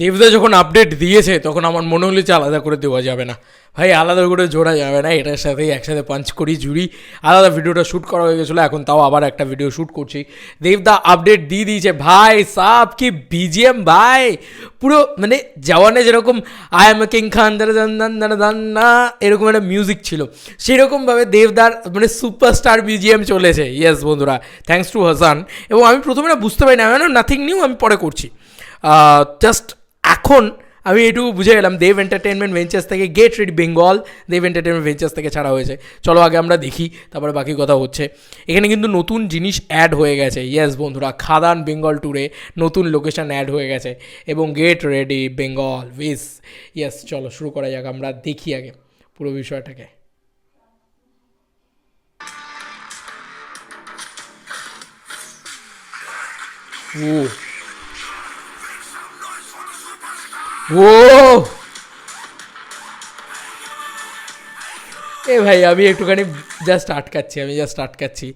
দেবদা যখন আপডেট দিয়েছে, তখন আমার মনে হলো আলাদা করে দেওয়া যাবে না। ভাই, আলাদা করে জোড়া যাবে না, এটার সাথেই একসাথে পাঞ্চ করি, জুড়ি। আলাদা ভিডিওটা শ্যুট করা হয়ে গেছিল, এখন তাও আবার একটা ভিডিও শ্যুট করছি। দেবদা আপডেট দিয়ে দিয়েছে, ভাই সাপ কি বিজিএম ভাই? পুরো মানে জওয়ানে যেরকম আই এম কিং খান না এরকম একটা মিউজিক ছিল। সেরকমভাবে দেবদার মানে সুপারস্টার বিজিএম চলেছে। ইয়েস বন্ধুরা থ্যাঙ্কস টু হাসান এবং আমি প্রথমে না বুঝতে পারি না নাথিং নিউ আমি পরে করছি। জাস্ট এখন আমি এটুকু বুঝে গেলাম দেব এন্টারটেনমেন্ট ভেঞ্চার্স থেকে get ready Bengal Dev entertainment ventures থেকে ছাড়া হয়েছে। চলো আগে আমরা দেখি, তারপরে বাকি কথা হচ্ছে। এখানে কিন্তু নতুন জিনিস অ্যাড হয়ে গেছে। ইয়েস বন্ধুরা খাদান বেঙ্গল ট্যুরে নতুন লোকেশন অ্যাড হয়ে গেছে। এবং গেট রেডি বেঙ্গল উইস ইয়েস চলো শুরু করা যাক, আমরা দেখি আগে পুরো বিষয়টাকে। ও ও এ ভাই আমি একটুখানি জাস্ট আটকাচ্ছি আমি জাস্ট আটকাচ্ছি।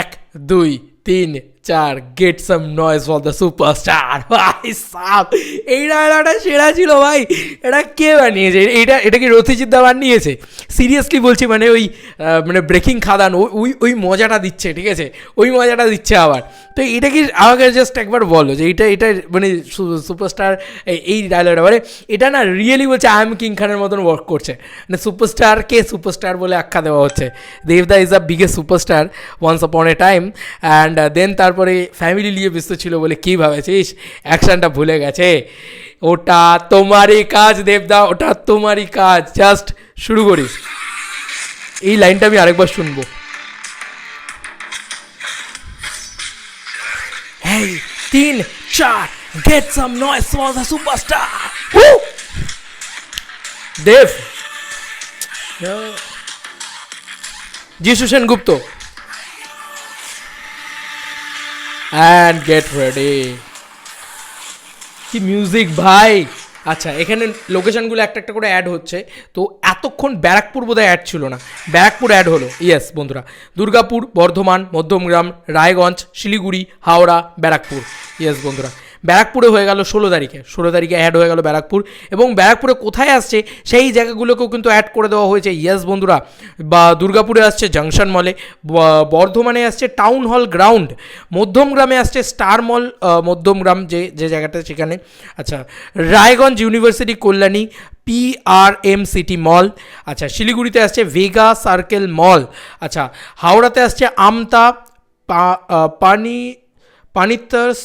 এক দুই তিন চার get some noise for the superstar ভাই সাপ এই ডায়লগটা সেরা ছিল ভাই। এটা কে বানিয়েছে? এটা এটা কি রথিজিৎদা বানিয়েছে? সিরিয়াসলি বলছি মানে ওই মানে ব্রেকিং খাদান, ওই ওই মজাটা দিচ্ছে, ঠিক আছে? ওই মজাটা দিচ্ছে আবার। তো এটা কি আমাকে জাস্ট একবার বলো যে এটা এটা মানে সুপারস্টার এই ডায়লগটা মানে এটা না রিয়েলি বলছে আই এম কিং খানের মতন ওয়ার্ক করছে। মানে সুপারস্টার কে সুপারস্টার বলে আখ্যা দেওয়া হচ্ছে। দেবদা is a biggest superstar once upon a time and then তারপরে ফ্যামিলি নিয়ে ব্যস্ত ছিল বলে কী ভাবেছিস? অ্যাকশনটা ভুলে গেছে। ওটা তোমারই কাজ দেবদা ওটা তোমারই কাজ। জাস্ট শুরু করিস। এই লাইনটা আমি আরেকবার শুনব। তিন চার get some noise for the superstar Dev. Jishu Sengupta. And get ready কি মিউজিক ভাই? আচ্ছা এখানে লোকেশনগুলো একটা একটা করে অ্যাড হচ্ছে। তো এতক্ষণ ব্যারাকপুর বোধহয় অ্যাড ছিল না। ব্যারাকপুর অ্যাড হলো। ইয়েস বন্ধুরা। দুর্গাপুর, বর্ধমান, মধ্যমগ্রাম, রায়গঞ্জ, শিলিগুড়ি, হাওড়া, ব্যারাকপুর। ইয়েস বন্ধুরা। ব্যারাকপুরে হয়ে গেল ষোলো তারিখে। ষোলো তারিখে অ্যাড হয়ে গেল ব্যারাকপুর এবং ব্যারাকপুরে কোথায় আসছে সেই জায়গাগুলোকেও কিন্তু অ্যাড করে দেওয়া হয়েছে। ইয়েস বন্ধুরা, বা দুর্গাপুরে আসছে জাংশন মলে বর্ধমানে আসছে টাউন হল গ্রাউন্ড মধ্যমগ্রামে আসছে স্টার মল মধ্যমগ্রাম যে যে জায়গাটা সেখানে। আচ্ছা Raiganj university Kalyani P R M city mall আচ্ছা শিলিগুড়িতে আসছে ভেগা সার্কেল মল আচ্ছা হাওড়াতে আসছে আমতা পানি পানিতার্স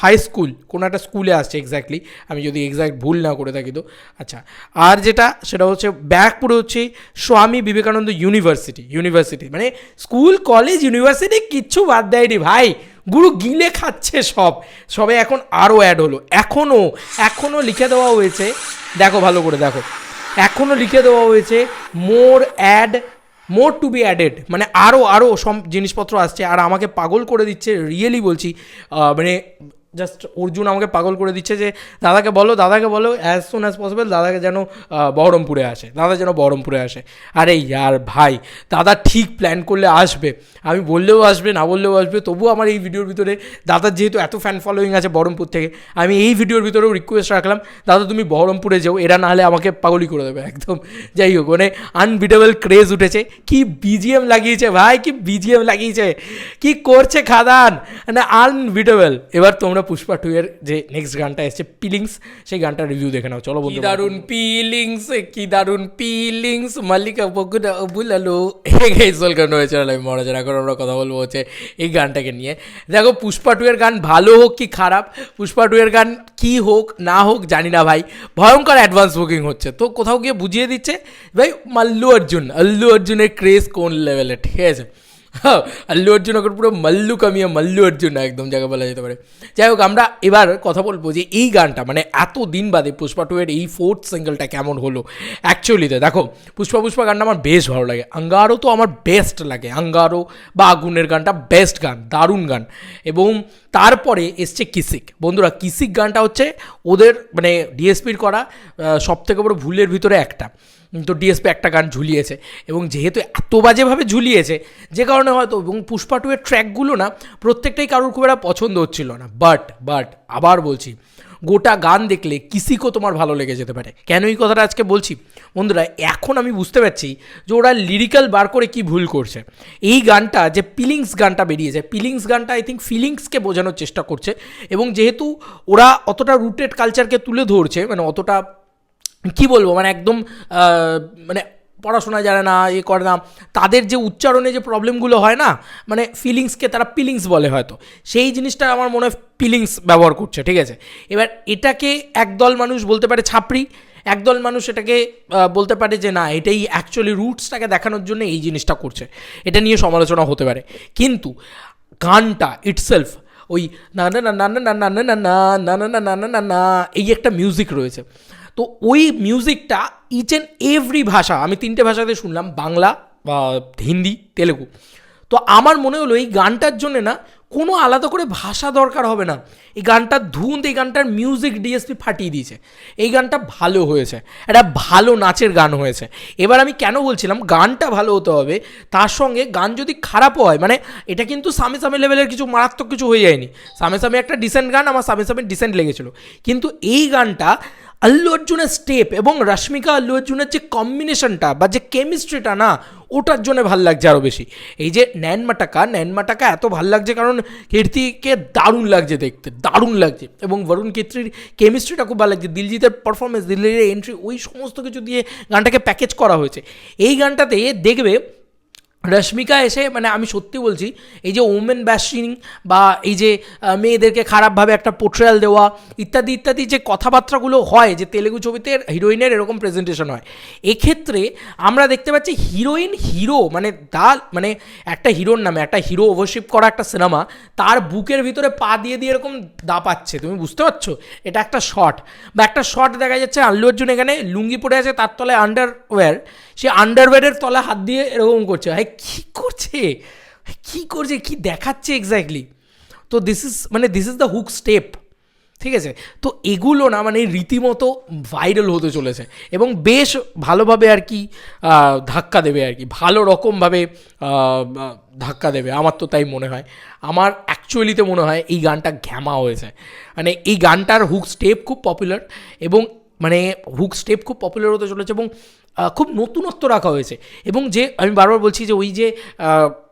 হাই স্কুল কোনো একটা স্কুলে আসছে এক্স্যাক্টলি আমি যদি এক্স্যাক্ট ভুল না করে থাকি তো। আচ্ছা আর যেটা, সেটা হচ্ছে ব্যারাকপুরে হচ্ছে স্বামী বিবেকানন্দ ইউনিভার্সিটি ইউনিভার্সিটি মানে স্কুল কলেজ ইউনিভার্সিটি কিচ্ছু বাদ দেয়নি ভাই। গুরু গিলে খাচ্ছে সব। সবে এখন আরও অ্যাড হলো। এখনও এখনও লিখে দেওয়া হয়েছে, দেখো ভালো করে দেখো। এখনও লিখে দেওয়া হয়েছে more add more to be added মানে আরও আরও সব জিনিসপত্র আসছে আর আমাকে পাগল করে দিচ্ছে। রিয়েলি বলছি মানে জাস্ট অর্জুন আমাকে পাগল করে দিচ্ছে যে, দাদাকে বলো দাদাকে বলো অ্যাজ সুন অ্যাজ পসিবল দাদাকে যেন বহরমপুরে আসে, দাদা যেন বহরমপুরে আসে। আরে ইয়ার ভাই, দাদা ঠিক প্ল্যান করলে আসবে। আমি বললেও আসবে, না বললেও আসবে, তবুও আমার এই ভিডিওর ভিতরে দাদার যেহেতু এত ফ্যান ফলোয়িং আছে বহরমপুর থেকে, আমি এই ভিডিওর ভিতরেও রিকোয়েস্ট রাখলাম, দাদা, তুমি বহরমপুরে যাও, এরা না হলে আমাকে পাগলই করে দেবে, একদম। যাই হোক মানে আনবিটেবল ক্রেজ উঠেছে। কি বিজিএম লাগিয়েছে ভাই, কি বিজিএম লাগিয়েছে, কি করছে খাদান? মানে আনবিটেবল এবার তোমরা পুষ্পা টু এর যে নেক্সট গানটা এসছে পিলিংস সেই গানটা রিভিউ দেখে নাও। চলো বন্ধু দারুণ পিলিংস কি দারুণ পিলিংস মাল্লিকা বকুনা বুলালো। এই ওয়েলকাম হয়েছে আমি মহারাজার এখন আমরা কথা বলব হচ্ছে এই গানটাকে নিয়ে। দেখো, পুষ্পা টু এর গান ভালো হোক কি খারাপ, পুষ্পা টু এর গান কি হোক, না হোক, জানি না ভাই। ভয়ঙ্কর অ্যাডভান্স বুকিং হচ্ছে। তো কোথাও গিয়ে বুঝিয়ে দিচ্ছে, ভাই, মাল্লু অর্জুন, আল্লু অর্জুনের ক্রেজ কোন লেভেলে ঠিক আছে? আল্লু অর্জুন এখন পুরো মাল্লু কামিয়ে মাল্লু অর্জুন একদম জায়গা বলা যেতে পারে। যাই হোক, আমরা এবার কথা বলব যে এই গানটা মানে এত দিন বাদে পুষ্পা টু এর এই ফোর্থ সিঙ্গেলটা কেমন হলো? অ্যাকচুয়ালিতে দেখো, পুষ্পা পুষ্পা গানটা আমার বেশ ভালো লাগে। আঙ্গারও তো আমার বেস্ট লাগে। আঙ্গারও বা আগুনের গানটা বেস্ট গান, দারুণ গান। এবং তারপরে এসছে কিসিক। বন্ধুরা, কিসিক গানটা হচ্ছে ওদের মানে ডিএসপির করা সব থেকে বড় ভুলের ভিতরে একটা। তো ডিএসপি একটা গান ঝুলিয়েছে এবং যেহেতু এত বাজেভাবে ঝুলিয়েছে, যে কারণে হয়তো এবং পুষ্পা টু এর ট্র্যাকগুলো না প্রত্যেকটাই কারোর খুব একটা পছন্দ হচ্ছিল না। বাট বাট আবার বলছি, গোটা গান দেখলে কিসিকো তোমার ভালো লেগে যেতে পারে। কেন এই কথাটা আজকে বলছি? বন্ধুরা, এখন আমি বুঝতে পারছি যে ওরা লিরিক্যাল বার করে কি ভুল করছে। এই গানটা যে পিলিংস গানটা বেরিয়েছে পিলিংস গানটা আই থিঙ্ক ফিলিংসকে বোঝানোর চেষ্টা করছে এবং যেহেতু ওরা অতটা রুটেড কালচারকে তুলে ধরছে মানে অতটা কি বলব মানে একদম মানে পড়াশোনা জানে না এ করে না তাদের যে উচ্চারণে যে প্রবলেমগুলো হয় না মানে ফিলিংসকে তারা পিলিংস বলে হয়তো সেই জিনিসটা আমার মনে হয় ফিলিংস ব্যবহার করছে ঠিক আছে এবার এটাকে একদল মানুষ বলতে পারে ছাপড়ি একদল মানুষ এটাকে বলতে পারে যে না এটাই অ্যাকচুয়ালি রুটসটাকে দেখানোর জন্য এই জিনিসটা করছে এটা নিয়ে সমালোচনা হতে পারে কিন্তু গানটা ইটসেলফ ওই না না না না না না না না না না না না না না এই একটা মিউজিক রয়েছে তো ওই মিউজিকটা ইচ অ্যান্ড এভরি ভাষা, আমি তিনটে ভাষাতে শুনলাম, বাংলা হিন্দি, তেলেগু। তো আমার মনে হলো এই গানটার জন্য না কোনো আলাদা করে ভাষা দরকার হবে না। এই গানটার ধুন, এই গানটার মিউজিক ডিএসপি ফাটিয়ে দিয়েছে। এই গানটা ভালো হয়েছে, একটা ভালো নাচের গান হয়েছে। এবার আমি কেন বলছিলাম, গানটা ভালো হতে হবে, তার সঙ্গে গান যদি খারাপও হয় মানে এটা কিন্তু সামে সামে লেভেলের কিছু মারাত্মক কিছু হয়ে যায়নি। সামে সামে একটা ডিসেন্ট গান, আমার সামে সামে ডিসেন্ট লেগেছিলো। কিন্তু এই গানটা আল্লু অর্জুনের স্টেপ এবং রশ্মিকা আল্লু অর্জুনের যে কম্বিনেশনটা বা যে কেমিস্ট্রিটা না, ওটার জন্য ভালো লাগছে আরও বেশি। এই যে ন্যান মাটাকা ন্যান মাটাকা এত ভালো লাগছে কারণ কীর্তিকে দারুণ লাগছে দেখতে, দারুণ লাগছে। এবং বরুণ কেত্রির কেমিস্ট্রিটা খুব ভালো লাগছে। দিলজিতের পারফরমেন্স দিল্লির এন্ট্রি ওই সমস্ত কিছু দিয়ে গানটাকে প্যাকেজ করা হয়েছে। এই গানটাতে দেখবে রশ্মিকা এসে মানে আমি সত্যি বলছি, এই যে ওমেন ব্যাশিং বা এই যে মেয়েদেরকে খারাপভাবে একটা পোট্রিয়াল দেওয়া, ইত্যাদি ইত্যাদি যে কথাবার্তাগুলো হয়, যে তেলেগু ছবিতে হিরোইনের এরকম প্রেজেন্টেশন হয়, এক্ষেত্রে আমরা দেখতে পাচ্ছি হিরোইন হিরো মানে দা মানে একটা হিরোর নামে, একটা হিরো ওভারশিপ করা একটা সিনেমা তার বুকের ভিতরে পা দিয়ে দিয়ে এরকম দা পাচ্ছে। তুমি বুঝতে পারছ? এটা একটা শট বা একটা শট দেখা যাচ্ছে আল্লু অর্জুন এখানে, লুঙ্গি পরে আছে, তার তলায় আন্ডারওয়্যার সে আন্ডারওয়্যারের তলা হাত দিয়ে এরকম করছে। ভাই কী করছে? কী করছে? কি দেখাচ্ছে এক্স্যাক্টলি তো দিস ইজ মানে this is the hook step ঠিক আছে? তো এগুলো না মানে রীতিমতো ভাইরাল হতে চলেছে এবং বেশ ভালোভাবে আর কি ধাক্কা দেবে আর কি। ভালো রকমভাবে ধাক্কা দেবে, আমার তো তাই মনে হয়। আমার অ্যাকচুয়ালিতে মনে হয় এই গানটা ঘ্যামা হয়েছে। মানে এই গানটার হুক স্টেপ খুব পপুলার এবং মানে হুক স্টেপ খুব পপুলার হতে চলেছে এবং খুব নতুনত্ব রাখা হয়েছে। এবং যে, আমি বারবার বলছি যে ওই যে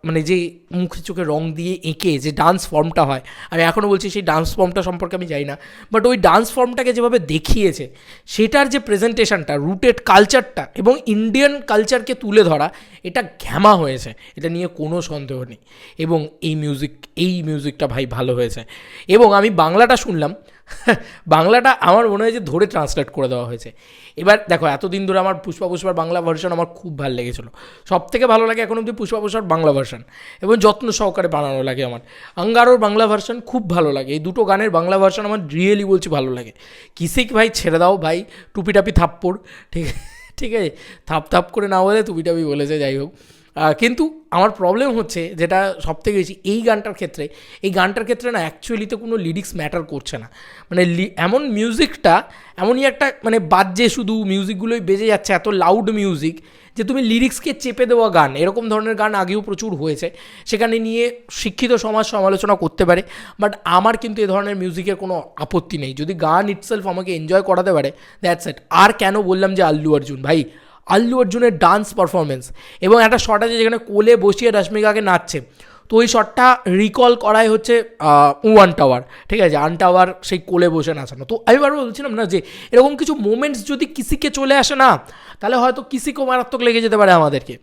মানে যে মুখে চোখে রং দিয়ে এঁকে যে ডান্স ফর্মটা হয় আমি এখনও বলছি সেই ডান্স ফর্মটা সম্পর্কে আমি জানি না বাট ওই ডান্স ফর্মটাকে যেভাবে দেখিয়েছে, সেটার যে প্রেজেন্টেশনটা রুটেড কালচারটা এবং ইন্ডিয়ান কালচারকে তুলে ধরা, এটা ঘ্যামা হয়েছে। এটা নিয়ে কোনো সন্দেহ নেই। এবং এই মিউজিক এই মিউজিকটা ভাই ভালো হয়েছে। এবং আমি বাংলাটা শুনলাম বাংলাটা আমার মনে হয় যে ধরে ট্রান্সলেট করে দেওয়া হয়েছে। এবার দেখো, এতদিন ধরে আমার পুষ্পা পুষ্পার বাংলা ভার্সন আমার খুব ভালো লেগেছিলো। সব থেকে ভালো লাগে এখন অবধি পুষ্পা পুষ্পার বাংলা ভার্সন এবং যত্ন সহকারে বানানো লাগে আমার। আঙ্গারোর বাংলা ভার্সন খুব ভালো লাগে। এই দুটো গানের বাংলা ভার্সন আমার রিয়েলি বলছি ভালো লাগে। কিসিক ভাই, ছেড়ে দাও ভাই টুপি টাপি থাপ্পড়, ঠিক ঠিক আছে? থাপ থাপ করে না বলে টুপি টাপি বলেছে, যাই হোক। কিন্তু আমার প্রবলেম হচ্ছে যেটা সব থেকে বেশি এই গানটার ক্ষেত্রে, এই গানটার ক্ষেত্রে না অ্যাকচুয়ালিতে কোনো লিরিক্স ম্যাটার করছে না। মানে এমন মিউজিকটা এমনই একটা মানে বাজে শুধু মিউজিকগুলোই বেজে যাচ্ছে, এত লাউড মিউজিক যে তুমি লিরিক্সকে চেপে দেওয়া গান, এরকম ধরনের গান আগেও প্রচুর হয়েছে, সেখানে নিয়ে শিক্ষিত সমাজ সমালোচনা করতে পারে বাট আমার কিন্তু এ ধরনের মিউজিকের কোনো আপত্তি নেই। যদি গান ইটসেলফ আমাকে এনজয় করাতে পারে দ্যাটস ইট আর কেন বললাম যে আল্লু অর্জুন? ভাই আল্লু অর্জুনের ডান্স পারফরমেন্স এবং একটা শট আছে যেখানে কোলে বসিয়ে রশ্মিকাকে নাচছে। তো ওই শটটা রিকল করাই হচ্ছে ওয়ান টাওয়ার ঠিক আছে? আন টাওয়ার সেই কোলে বসে নাচানো তো আমি বারবার বলছিলাম না যে, এরকম কিছু মোমেন্টস যদি কিসিকে চলে আসে না, তাহলে হয়তো কিসিকেও মারাত্মক লেগে যেতে পারে আমাদেরকে।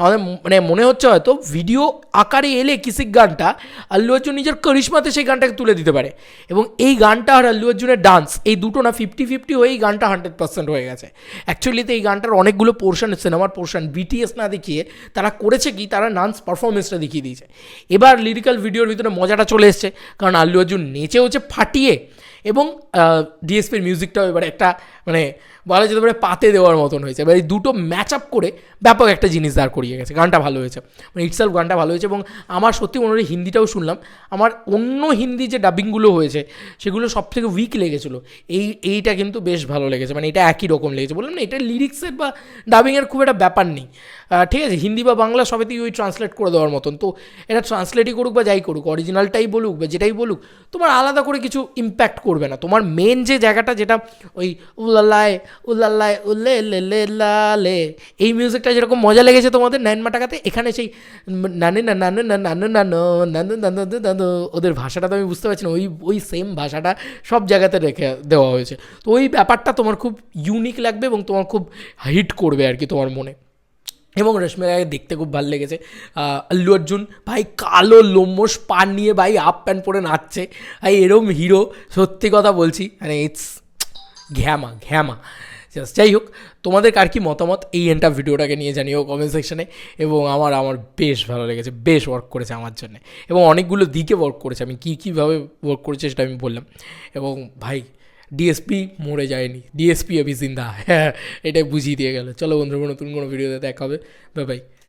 আমাদের মানে মনে হচ্ছে হয়তো ভিডিও আকারে এলে কিসিক গানটা আল্লু অর্জুন নিজের করিশ্মাতে সেই গানটাকে তুলে দিতে পারে। এবং এই গানটা আর আল্লু অর্জুনের ডান্স এই দুটো না ফিফটি ফিফটি হয়ে এই গানটা হান্ড্রেড পার্সেন্ট হয়ে গেছে। অ্যাকচুয়ালিতে এই গানটার অনেকগুলো পোর্শন সিনেমার পোর্শন বিটিএস না দেখিয়ে তারা করেছে কি? তারা ডান্স পারফরমেন্সটা দেখিয়ে দিয়েছে। এবার লিরিক্যাল ভিডিওর ভিতরে মজাটা চলে এসছে, কারণ আল্লু অর্জুন নেচে হচ্ছে ফাটিয়ে এবং ডিএসপির মিউজিকটাও এবার একটা মানে বলা যেতে পারে পাতে দেওয়ার মতন হয়েছে। এবার এই দুটো ম্যাচ আপ করে ব্যাপক একটা জিনিস দাঁড় করিয়ে গেছে। গানটা ভালো হয়েছে। মানে ইটসেলফ গানটা ভালো হয়েছে এবং আমার সত্যি মনে হয় হিন্দিটাও শুনলাম। আমার অন্য হিন্দি যে ডাবিংগুলো হয়েছে, সেগুলো সব থেকে উইক লেগেছিলো। এই, এইটা কিন্তু বেশ ভালো লেগেছে। মানে এটা একই রকম লেগেছে। বললাম না, এটা লিরিক্সের বা ডাবিংয়ের খুব একটা ব্যাপার নেই। ঠিক আছে হিন্দি বা বাংলা সবেতেই ওই ট্রান্সলেট করে দেওয়ার মতন তো এটা ট্রান্সলেটই করুক বা যাই করুক অরিজিনালটাই বলুক বা যেটাই বলুক তোমার আলাদা করে কিছু ইম্প্যাক্ট করবে না তোমার মেন যে জায়গাটা যেটা ওই উল্লাল্লায় উল্লাল্লায় উল্লে লে লে এই মিউজিকটা যেরকম মজা লেগেছে তোমাদের নাইন মাটাকাতে এখানে সেই নানে না নানু না নানু নানো নানু নানু নানু ওদের ভাষাটা তো আমি বুঝতে পারছি না ওই ওই সেম ভাষাটা সব জায়গাতে রেখে দেওয়া হয়েছে তো ওই ব্যাপারটা তোমার খুব ইউনিক লাগবে এবং তোমার খুব হিট করবে আর কি তোমার মনে এবং রেশমির আগে দেখতে খুব ভালো লেগেছে। আল্লু অর্জুন, ভাই কালো লোমস পান নিয়ে ভাই হাফ প্যান্ট পরে নাচছে। ভাই এরম হিরো সত্যি কথা বলছি মানে ইটস ঘ্যামা ঘ্যামা। জাস্ট যাই হোক, তোমাদের কার কি মতামত এই এন্টা ভিডিওটাকে নিয়ে জানিও কমেন্ট সেকশনে এবং আমার আমার বেশ ভালো লেগেছে, বেশ ওয়ার্ক করেছে আমার জন্য। এবং অনেকগুলো দিকে ওয়ার্ক করেছে, আমি কী, কীভাবে ওয়ার্ক করেছে সেটা আমি বললাম। এবং ভাই ডিএসপি মরে যায়নি ডিএসপি অভি জিন্দা হ্যাঁ এটাই বুঝিয়ে দিয়ে গেল। চলো বন্ধুরা, নতুন কোনো ভিডিওতে দেখা হবে। Bye bye